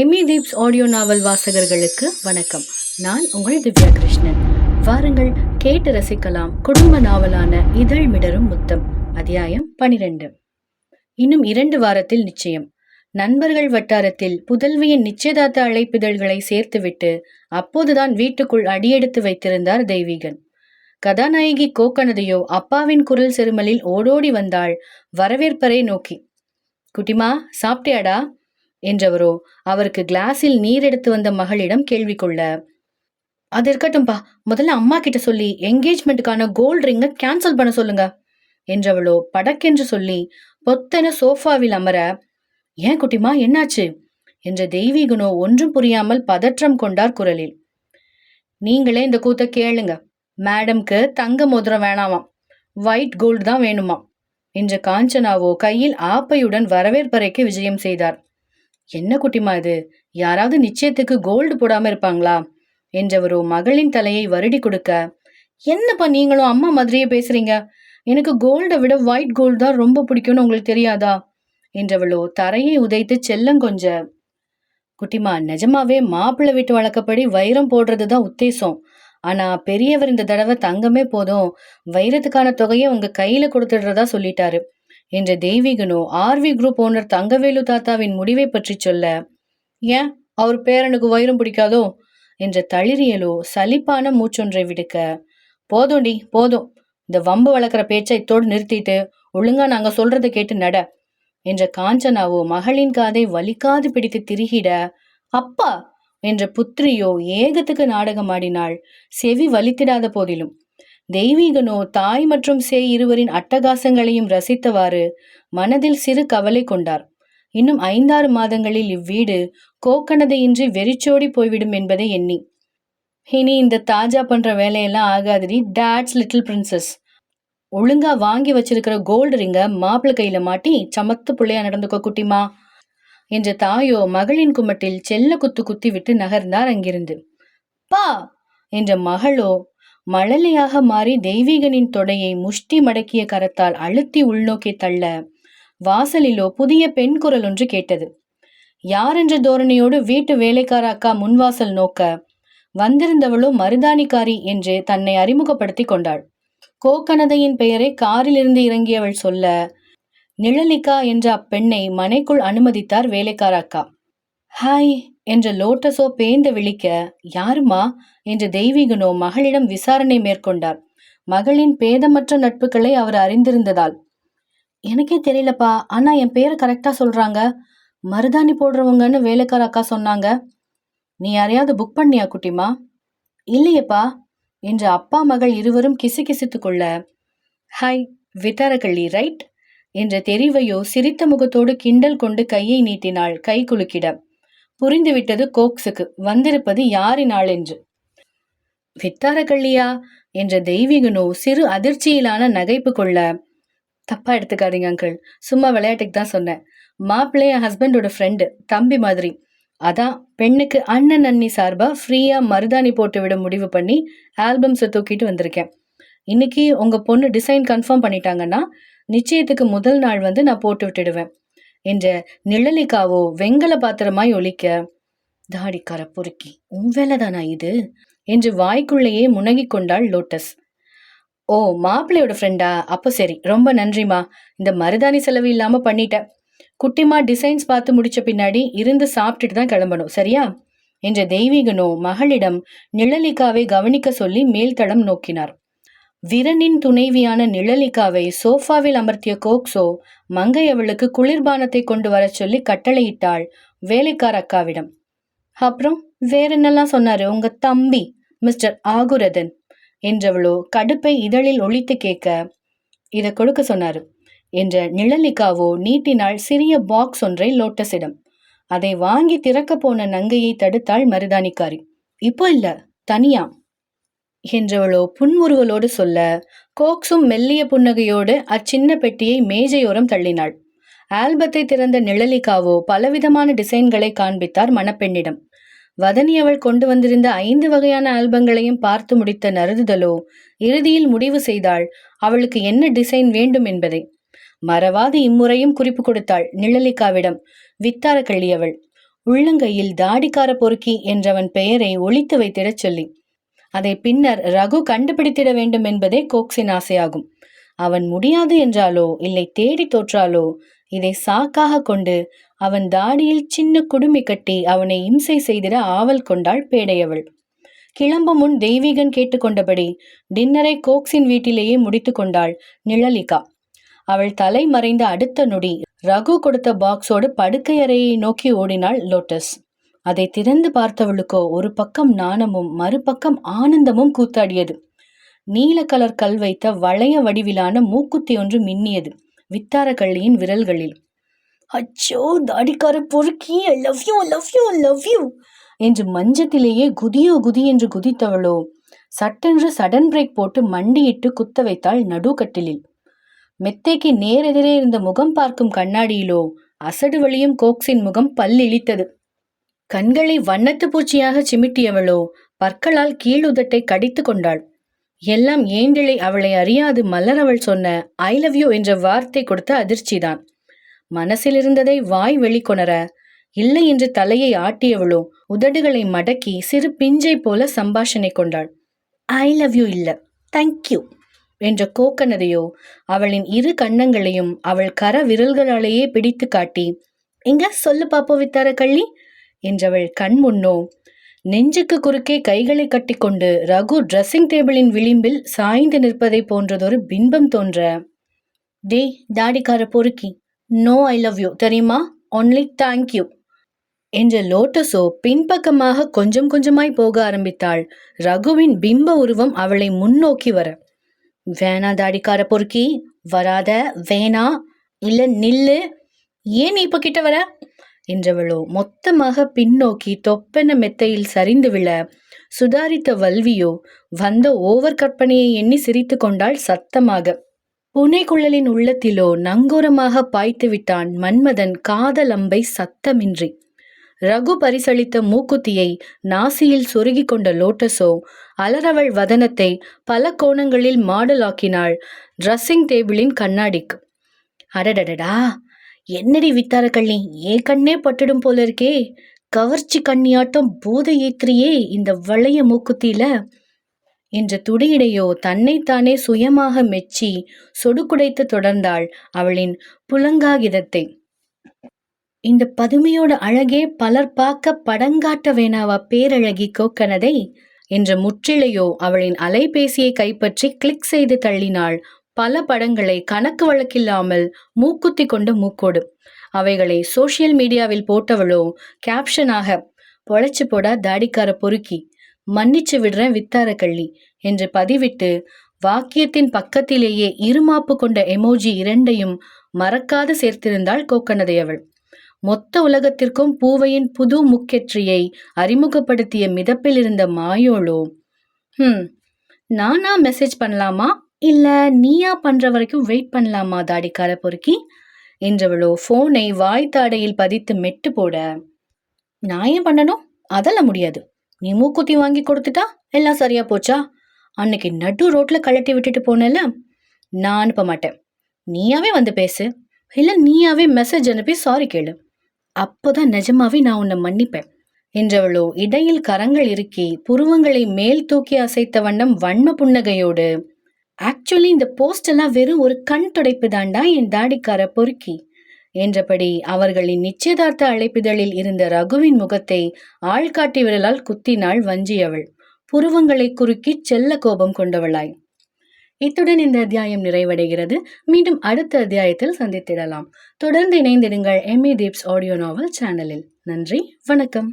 Emmy தீப்ஸ் audio நாவல் வாசகர்களுக்கு வணக்கம். நான் உங்கள் திவ்யா கிருஷ்ணன் வாருங்கள் கேட்டு ரசிக்கலாம் குடும்ப நாவலான இதழ் மிடரும் முத்தம் அத்தியாயம் பனிரெண்டு. இன்னும் இரண்டு வாரத்தில் நிச்சயம். நண்பர்கள் வட்டாரத்தில் புதல்வியின் நிச்சயதார்த்த அழைப்பிதழ்களை சேர்த்துவிட்டு அப்போதுதான் வீட்டுக்குள் அடியெடுத்து வைத்திருந்தார் தெய்வீகன். கதாநாயகி கோக்கனதையோ அப்பாவின் குரல் செருமலில் ஓடோடி வந்தாள் வரவேற்பரை நோக்கி. குட்டிமா சாப்பிட்டியாடா? என்றவரோ அவருக்கு கிளாஸில் நீர் எடுத்து வந்த மகளிடம் கேள்வி கொள்ள அது இருக்கட்டும்பா முதல்ல அம்மா கிட்ட சொல்லி என்கேஜ்மெண்ட்டுக்கான கோல்ட் ரிங்கை கேன்சல் பண்ண சொல்லுங்க என்றவளோ படக்கென்று சொல்லி பொத்தன சோஃபாவில் அமர ஏன் குட்டிமா என்னாச்சு? என்ற தெய்வீகனோ ஒன்றும் புரியாமல் பதற்றம் கொண்டார் குரலில் நீங்களே இந்த கூத்த கேளுங்க மேடம்க்கு தங்க மோதிரம் வேணாமாம் ஒயிட் கோல்டு தான் வேணுமா என்ற காஞ்சனாவோ கையில் ஆப்பையுடன் வரவேற்பறைக்கு விஜயம் செய்தார். என்ன குட்டிமா இது? யாராவது நிச்சயத்துக்கு கோல்டு போடாம இருப்பாங்களா? என்றவரோ மகளின் தலையை வருடி கொடுக்க என்னப்பா நீங்களும் அம்மா மாதிரியே பேசுறீங்க? எனக்கு கோல்டை விட ஒயிட் கோல்டு தான் ரொம்ப பிடிக்கும்னு உங்களுக்கு தெரியாதா? என்றவளோ தரையை உதைத்து செல்லம் கொஞ்ச குட்டிமா நிஜமாவே மாப்பிள்ளை வீட்டு வழக்கப்படி வைரம் போடுறது தான் உத்தேசம். ஆனா பெரியவர் இந்த தடவை தங்கமே போதும். வைரத்துக்கான தொகையை உங்க கையில கொடுத்துடுறதா சொல்லிட்டாரு. என்ற தெய்வீகனோ ஆர்வி குரூப் ஓனர் தங்கவேலு தாத்தாவின் முடிவை பற்றி சொல்ல ஏன்? அவர் பேரனுக்கு வயிறும் பிடிக்காதோ? என்ற தளிரியலோ சலிப்பான மூச்சொன்றை விடுக்க போதும்டி போதும். இந்த வம்பு வளர்க்குற பேச்சை இத்தோடு நிறுத்திட்டு ஒழுங்கா நாங்க சொல்றதை கேட்டு நட என்ற காஞ்சனாவோ மகளின் காதை வலிக்காது பிடித்து திரிகிட அப்பா! என்ற புத்திரியோ ஏகத்துக்கு நாடகமாடினாள் செவி வலித்திடாத போதிலும். தெய்வீகனோ தாய் மற்றும் சே இருவரின் அட்டகாசங்களையும் ரசித்தவாறு மனதில் சிறு கவலை கொண்டார். இன்னும் ஐந்தாறு மாதங்களில் இவ்வீடு கோக்கணதையின்றி வெறிச்சோடி போய்விடும் என்பதை எண்ணி. இனி இந்த தாஜா பண்ற வேலையெல்லாம் ஆகாதடி டேட்ஸ் லிட்டில் பிரின்சஸ் ஒழுங்கா வாங்கி வச்சிருக்கிற கோல்டு ரிங்க மாப்பிள்ளை கையில மாட்டி சமத்து பிள்ளையா நடந்துக்கோ குட்டிமா என்ற தாயோ மகளின் குமட்டில் செல்ல குத்து குத்தி விட்டு நகர்ந்தார் அங்கிருந்து. பா என்ற மகளோ மழலையாக மாறி தெய்வீகனின் தொடையை முஷ்டி மடக்கிய கரத்தால் அழுத்தி உள்நோக்கி தள்ள வாசலிலோ புதிய பெண் குரல் ஒன்று கேட்டது. யார் என்ற தோரணையோடு வீட்டு வேலைக்கார அக்கா முன்வாசல் நோக்க வந்திருந்தவளோ மருதாணிக்காரி என்று தன்னை அறிமுகப்படுத்தி கொண்டாள். கோக்கனதையின் பெயரை காரிலிருந்து இறங்கியவள் சொல்ல நிழலிக்கா என்ற அப்பெண்ணை மனைக்குள் அனுமதித்தார் வேலைக்கார அக்கா. ஹாய் என்ற லோட்டஸோ பேய்ந்து விழிக்க யாருமா என்று தெய்வீகனோ மகளிடம் விசாரணை மேற்கொண்டார். மகளின் பேதமற்ற நட்புகளை அவர் அறிந்திருந்ததால். எனக்கே தெரியலப்பா ஆனா என் பேரை கரெக்டா சொல்றாங்க. மருதாணி போடுறவங்கன்னு வேலைக்கார அக்கா சொன்னாங்க. நீ யாரையாவது புக் பண்ணியா குட்டிமா இல்லையப்பா என்று அப்பா மகள் இருவரும் கிசுகிசுத்து கொள்ள ஹாய் விட்டாரகள்ளி ரைட்? என்ற தெரிவையோ சிரித்த முகத்தோடு கிண்டல் கொண்டு கையை நீட்டினாள் கை குலுக்கிட. புரிந்துவிட்டது கோக்ஸுக்கு. வந்திருப்பது யாரின் என்று வித்தாரக்கள்ளியா என்ற தெய்வீகனோ சிறு அதிர்ச்சியிலான நகைப்பு கொள்ள. தப்பா எடுத்துக்காதீங்க அங்கிள். சும்மா விளையாட்டுக்கு தான் சொன்னேன். மாப்பிள்ளைய ஹஸ்பண்டோட ஃப்ரெண்டு தம்பி மாதிரி. அதான் பெண்ணுக்கு அண்ணன் அண்ணி சார்பா ஃப்ரீயா மருதாணி போட்டு விட முடிவு பண்ணி ஆல்பம்ஸை தூக்கிட்டு வந்திருக்கேன். இன்னைக்கு உங்க பொண்ணு டிசைன் கன்ஃபார்ம் பண்ணிட்டாங்கன்னா நிச்சயத்துக்கு முதல் நாள் வந்து நான் போட்டு விட்டுடுவேன். என்ற நிழலிக்காவோ வெங்கல பாத்திரமாய் ஒலிக்க தாடிக்கார பொறுக்கி உன் வேலைதானா இது? என்று வாய்க்குள்ளேயே முனகிக் கொண்டாள் லோட்டஸ். ஓ மாப்பிள்ளையோட ஃப்ரெண்டா அப்போ சரி ரொம்ப நன்றிமா இந்த மருதாணி செலவு இல்லாம பண்ணிட்ட. குட்டிமா டிசைன்ஸ் பார்த்து முடிச்ச பின்னாடி இருந்து சாப்பிட்டுட்டு தான் கிளம்பணும் சரியா? என்ற தெய்வீகனோ மகளிடம் நிழலிக்காவை கவனிக்க சொல்லி மேல்தளம் நோக்கினார். விரனின் துணைவியான நிழலிக்காவை சோஃபாவில் அமர்த்திய கோக்ஸோ மங்கை அவளுக்கு குளிர்பானத்தை கொண்டு வரச் சொல்லி கட்டளையிட்டாள் வேலைக்கார அக்காவிடம் அப்புறம் வேற என்னெல்லாம் சொன்னாரு உங்க தம்பி மிஸ்டர் ஆகுரதன்? என்றவளோ கடுப்பை இதழில் ஒழித்து கேட்க இதை கொடுக்க சொன்னாரு என்ற நிழலிக்காவோ நீட்டினால் சிறிய பாக்ஸ் ஒன்றை லோட்டஸிடம். அதை வாங்கி திறக்க போன நங்கையை தடுத்தாள் மருதானிக்காரி இப்போ இல்ல தனியா? என்றவளோ புன்முறுவலோடு சொல்ல கோக்ஸும் மெல்லிய புன்னகையோடு அச்சின்ன பெட்டியை மேஜையோரம் தள்ளினாள். ஆல்பத்தை திறந்த நிழலிக்காவோ பலவிதமான டிசைன்களை காண்பித்தார் மணப்பெண்ணிடம். வதனி அவள் கொண்டு வந்திருந்த ஐந்து வகையான ஆல்பங்களையும் பார்த்து முடித்த நறுதுதலோ இறுதியில் முடிவு செய்தாள் அவளுக்கு என்ன டிசைன் வேண்டும் என்பதை. மறவாது இம்முறையும் குறிப்பு கொடுத்தாள் நிழலிக்காவிடம் வித்தார கள்ளியவள். உள்ளங்கையில் தாடிக்கார பொறுக்கி என்றவன் பெயரை ஒழித்து வைத்திடச் சொல்லி அதை பின்னர் ரகு கண்டுபிடித்திட வேண்டும் என்பதே கோக்ஸின் ஆசையாகும். அவன் முடியாது என்றாலோ இல்லை தேடி தோற்றாலோ இதை சாக்காக கொண்டு அவன் தாடியில் சின்ன குடுமி கட்டி அவனை இம்சை செய்திட ஆவல் கொண்டாள் பேடையவள். கிளம்பும் முன் தெய்வீகன் கேட்டுக்கொண்டபடி டின்னரை கோக்ஸின் வீட்டிலேயே முடித்து கொண்டாள் நிழலிகா. அவள் தலை மறைந்த அடுத்த நொடி ரகு கொடுத்த பாக்ஸோடு படுக்கை அறையை நோக்கி ஓடினாள் லோட்டஸ். அதை திறந்து பார்த்தவளுக்கோ ஒரு பக்கம் நாணமும் மறுபக்கம் ஆனந்தமும் கூத்தாடியது. நீல கலர் கல் வைத்த வளைய வடிவிலான மூக்குத்தி ஒன்று மின்னியது வித்தாரக்கள்ளியின் விரல்களில். அச்சோ தாடிக்கார பொறுக்கி I love you love you love you என்று மஞ்சத்திலேயே குதியோ குதி என்று குதித்தவளோ சட்டென்று சடன் பிரேக் போட்டு மண்டியிட்டு குத்த வைத்தாள் நடுக்கட்டிலில். மெத்தைக்கு நேரெதிரே இருந்த முகம் பார்க்கும் கண்ணாடியிலோ அசடு வழியும் கோக்ஸின் முகம் பல்லிழித்தது. கண்களை வண்ணத்து பூச்சியாக சிமிட்டியவளோ பற்களால் கீழுதட்டை கடித்து கொண்டாள். எல்லாம் ஏண்டிலை அவளை அறியாது மலர் அவள் சொன்ன ஐ லவ் யூ என்ற வார்த்தை கொடுத்த அதிர்ச்சிதான். மனசில் இருந்ததை வாய் வெளிக்கொணர இல்லை என்று தலையை ஆட்டியவளோ உதடுகளை மடக்கி சிறு பிஞ்சை போல சம்பாஷணை கொண்டாள். ஐ லவ் யூ இல்ல தேங்க்யூ என்ற கோக்கனதையோ அவளின் இரு கண்ணங்களையும் அவள் கர விரல்களாலேயே பிடித்து காட்டி எங்க? சொல்லு பாப்போ வித்தார கள்ளி? என்றவள் கண் முன்னோ நெஞ்சுக்கு குறுக்கே கைகளை கட்டிக்கொண்டு ரகு ட்ரெஸ்ஸிங் டேபிளின் விளிம்பில் சாய்ந்து நிற்பதை போன்றதொரு பின்பம் தோன்ற டே தாடிக்கார பொறுக்கி நோ ஐ லவ் யூ தெரியுமா? ஒன்லி தேங்க்யூ என்ற லோட்டஸோ பின்பக்கமாக கொஞ்சம் கொஞ்சமாய் போக ஆரம்பித்தாள். ரகுவின் பிம்ப உருவம் அவளை முன்னோக்கி வர வேணா தாடிக்கார பொறுக்கி வராத வேணா இல்ல நில்லு ஏன் நீ இப்ப கிட்ட வர? என்றவளோ மொத்தமாக பின்னோக்கி தொப்பென மெத்தையில் சரிந்து விழ சுதாரித்த வல்வியோ வந்த ஓவர் கற்பனையை எண்ணி சிரித்து கொண்டாள் சத்தமாக. புனைக்குழலின் உள்ளத்திலோ நங்கூரமாக பாய்த்து விட்டான் மன்மதன் காதலம்பை சத்தமின்றி. ரகு பரிசளித்த மூக்குத்தியை நாசியில் சொருகி கொண்ட லோட்டஸோ அலரவள் வதனத்தை பல கோணங்களில் மாடலாக்கினாள் ட்ரெஸ்ஸிங் டேபிளின் கண்ணாடிக்கு. அடடடடா! என்னடி வித்தார கள்ளி? கண்ணே பட்டுடும் போல இருக்கே. கவர்ச்சி கண்ணியாட்டம் போதை ஏத்திரியே இந்த வளைய மூக்குத்தியில. என்ற துடியிடையோ தன்னைத்தானே சுயமாக மெச்சி சொடுக்குடைத்து தொடர்ந்தாள் அவளின் புலங்காகிதத்தை. இந்த பதுமையோட அழகே பலர் பார்க்க படங்காட்ட வேணாவா பேரழகி கோக்கனதை? என்ற முற்றிலையோ அவளின் அலைபேசியை கைப்பற்றி கிளிக் செய்து தள்ளினாள் பல படங்களை கணக்கு வழக்கில்லாமல் மூக்குத்தி கொண்டு மூக்கோடு. அவைகளை சோசியல் மீடியாவில் போட்டவளோ கேப்ஷனாக பொழைச்சு போடா தாடிக்கார பொறுக்கி மன்னிச்சு விடுறேன் வித்தார கள்ளி என்று பதிவிட்டு வாக்கியத்தின் பக்கத்திலேயே இருமாப்பு கொண்ட எமோஜி இரண்டையும் மறக்காது சேர்த்திருந்தாள் கோக்கனதையவள் மொத்த உலகத்திற்கும் பூவையின் புது முக்கெற்றியை அறிமுகப்படுத்திய மிதப்பில் இருந்த மாயோளோ ஹம் நானா மெசேஜ் பண்ணலாமா? இல்ல நீயா பண்ற வரைக்கும் வெயிட் பண்ணலாமா தாடிக்கார பொறுக்கி? என்றவளோ ஃபோனை வாய்த்தாடையில் பதித்து மெட்டு போட நான் ஏன் பண்ணணும் அதெல்லாம் முடியாது. நீ மூக்குத்தி வாங்கி கொடுத்துட்டா? எல்லாம் சரியா போச்சா? அன்னைக்கு நடு ரோட்ல கழட்டி விட்டுட்டு போனல நான் அனுப்ப மாட்டேன். நீயாவே வந்து பேசு. இல்ல நீயாவே மெசேஜ் அனுப்பி சாரி கேளு. அப்போதான் நிஜமாவே நான் உன்னை மன்னிப்பேன் என்றவளோ இடையில் கரங்கள் இறுக்கி புருவங்களை மேல் தூக்கி அசைத்த வண்ணம் வன்ம புன்னகையோடு ஆக்சுவலி இந்த போஸ்ட் எல்லாம் வெறும் ஒரு கண் துடைப்பு தாண்டா என் தாடிக்கார பொறுக்கி என்றபடி அவர்களின் நிச்சயதார்த்த அழைப்பிதழில் இருந்த ரகுவின் முகத்தை ஆள்காட்டி விரலால் குத்தினாள் வஞ்சியவள் புருவங்களை குறுக்கி செல்ல கோபம் கொண்டவளாய். இத்துடன் இந்த அத்தியாயம் நிறைவடைகிறது. மீண்டும் அடுத்த அத்தியாயத்தில் சந்தித்திடலாம். தொடர்ந்து இணைந்திடுங்கள் எம்ஏ தீப்ஸ் ஆடியோ நாவல் சேனலில் நன்றி வணக்கம்.